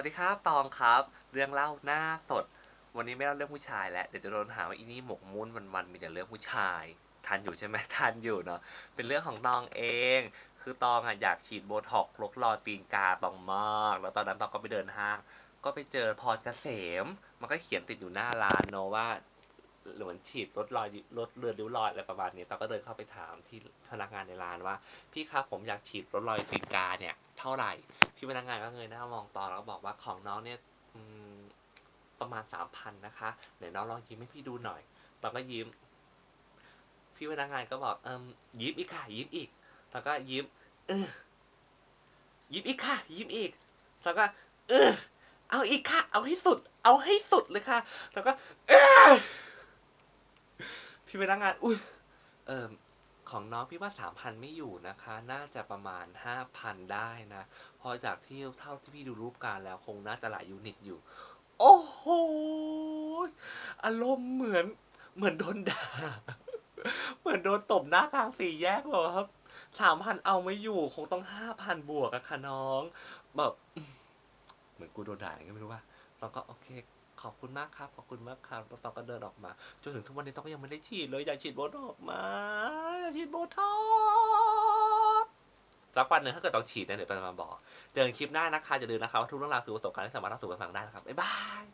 วัสดีครับตองครับ เรื่องเล่าหน้าสด วันนี้ไม่เล่าเรื่องผู้ชายแล้วเดี๋ยวจะโดนหาว่าอีนี่หมกมุ่นวันๆมีแต่เรื่องผู้ชายทันอยู่ใช่ไหมทันอยู่เนาะเป็นเรื่องของตองเอง คือตองอะอยากฉีดโบท็อกลกรอตีนกาตองมาก แล้วตอนนั้นตองก็ไปเดินห้าง ก็ไปเจอพรเกษม มันก็เขียนติดอยู่หน้าร้านเนาะว่า เหมือนฉีดลดรอยลดเลือนริ้วรอยอะไรประมาณนี้ตองก็เดินเข้าไปถามที่พนักงานในร้านว่า พี่ครับผมอยากฉีดลดรอยตีนกาเนี่ยเท่าไหร่ พี่พนักงานก็เงยหน้ามองต่อแล้วบอกว่าของน้องเนี่ยประมาณสามพันนะคะไหนน้องลองยิ้มให้พี่ดูหน่อยตอนก็ยิ้ม พี่พนักงานก็บอกเอิมยิ้มอีกค่ะยิ้มอีกตอนก็ยิ้มเออยิ้มอีกค่ะ ยิ้มอีกตอนก็ เออเอาอีกค่ะ เอาให้สุด เอาให้สุดเลยค่ะแล้วก็ เออ พี่พนักงาน อุ้ยเออของน้องพี่ว่าสามพันไม่อยู่นะคะ น่าจะประมาณห้าพันได้นะพอจากที่เท่าที่พี่ดูรูปการแล้วคงน่าจะหลายยูนิตอยู่ โอ้โหอารมณ์เหมือน เหมือนโดนด่า เหมือนโดนตบหน้ากลางสี่แยกเลยครับสามพันเอาไม่อยู่ คงต้องห้าพันบวกอะค่ะน้อง แบบ เหมือนกูโดนด่าอย่างเงี้ยไม่รู้ว่าเราก็โอเค ขอบคุณมากครับ ขอบคุณมากครับแล้วตองก็เดินออกมา จนถึงทุกวันนี้ต้องก็ยังไม่ได้ฉีดเลยอยากฉีดโบท็อกมาอยากฉีดโบท็อกสักวันหนึ่งถ้าเกิดต้องฉีดนะเดี๋ยวตองจะมาบอก เจอกันคลิปหน้านะคะอย่าลืมนะคะว่าทุกเรื่องราวสู่ประสบการณ์ที่สามารถรับสู่กันฟังได้นะครับบ๊ายบาย